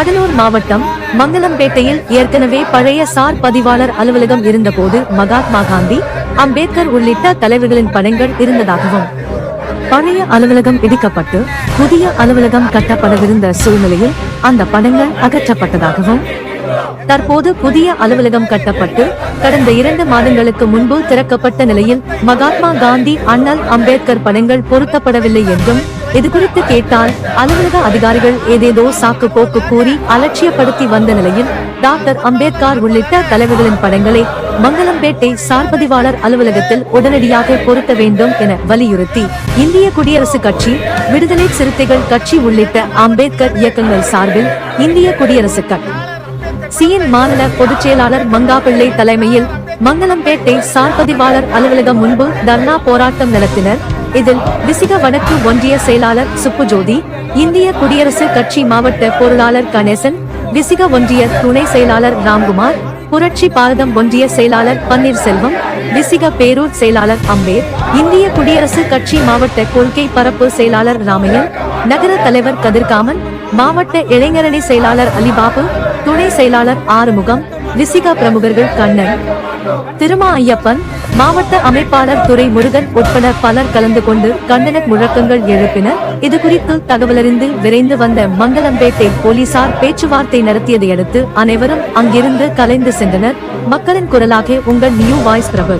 கடலூர் மாவட்டம் மங்கலம்பேட்டையில் ஏற்கனவே பழைய சார் பதிவாளர் அலுவலகம் இருந்தபோது மகாத்மா காந்தி அம்பேத்கர் உள்ளிட்ட தலைவர்களின் படங்கள் இருந்ததாகவும் பழைய அலுவலகம் இடிக்கப்பட்டு புதிய அலுவலகம் கட்டப்படவிருந்த சூழ்நிலையில் அந்த படங்கள் அகற்றப்பட்டதாகவும் தற்போது புதிய அலுவலகம் கட்டப்பட்டு கடந்த இரண்டு மாதங்களுக்கு முன்பு திறக்கப்பட்ட நிலையில் மகாத்மா காந்தி அண்ணல் அம்பேத்கர் படங்கள் பொருத்தப்படவில்லை என்றும் இது குறித்து கேட்டால் அலுவலக அதிகாரிகள் ஏதேதோ சாக்கு போக்கு கூறி அலட்சியப்படுத்தி வந்த நிலையில் டாக்டர் அம்பேத்கர் உள்ளிட்ட தலைவர்களின் படங்களை மங்களம்பேட்டை சார்பதிவாளர் அலுவலகத்தில் உடனடியாக பொருத்த வேண்டும் என வலியுறுத்தி இந்திய குடியரசுக் கட்சி விடுதலை சிறுத்தைகள் கட்சி உள்ளிட்ட அம்பேத்கர் இயக்கங்கள் சார்பில் இந்திய குடியரசுக் கட்சி சிஎன் மாநில பொதுச் செயலாளர் மங்காபிள்ளை தலைமையில் மங்களம்பேட்டை சார்பதிவாளர் அலுவலகம் முன்பு தர்ணா போராட்டம் நடத்தினர். இதில் விசிக வடக்கு ஒன்றிய செயலாளர் சுப்புஜோதி இந்திய குடியரசு கட்சி மாவட்ட பொருளாளர் கணேசன் விசிக ஒன்றிய துணை செயலாளர் ராம்குமார் புரட்சி பாரதம் ஒன்றிய செயலாளர் பன்னீர்செல்வம் விசிக பேரூர் செயலாளர் அம்பேர் இந்திய குடியரசு கட்சி மாவட்ட கொள்கை பரப்பு செயலாளர் ராமையன் நகர தலைவர் கதிர்காமன் மாவட்ட இளைஞரணி செயலாளர் அலிபாபு துணை செயலாளர் ஆறுமுகம் விசிகா பிரமுகர்கள் கண்ணன். திருமா ஐயப்பன் மாவட்ட அமைப்பாளர் துறை முருகன் உட்பட பலர் கலந்து கொண்டு கண்டன முழக்கங்கள் எழுப்பினர். இது குறித்து தகவலறிந்து விரைந்து வந்த மங்களம்பேட்டை போலீசார் பேச்சுவார்த்தை நடத்தியதையடுத்து அனைவரும் அங்கிருந்து கலைந்து சென்றனர். மக்களின் குரலாக உங்கள் நியூ வாய்ஸ் பிரபு.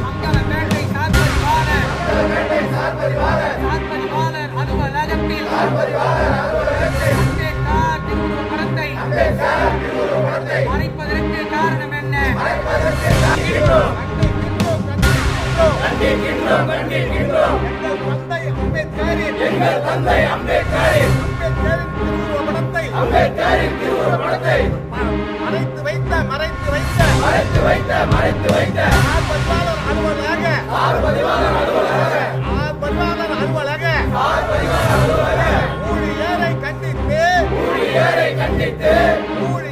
மறைப்பதற்கு காரணம் என்ன கண்டிக்கின்றோம் கண்டிக்கின்றோம் எங்கள் தந்தை அம்பேத்கரின் அம்பேத்கரின் திருவுருவப்படத்தை மறைத்து வைத்த மறைத்து வைத்த மறைத்து வைத்த மறைத்து வைத்த பதிவாளர் அலுவலக பதிவாளர் அலுவலக பதிவாளர் அலுவலக ஊழியரை கண்டித்து ஊழியரை கண்டித்து ஊழியரை கண்டிக்கின்றோம் ஊழியரை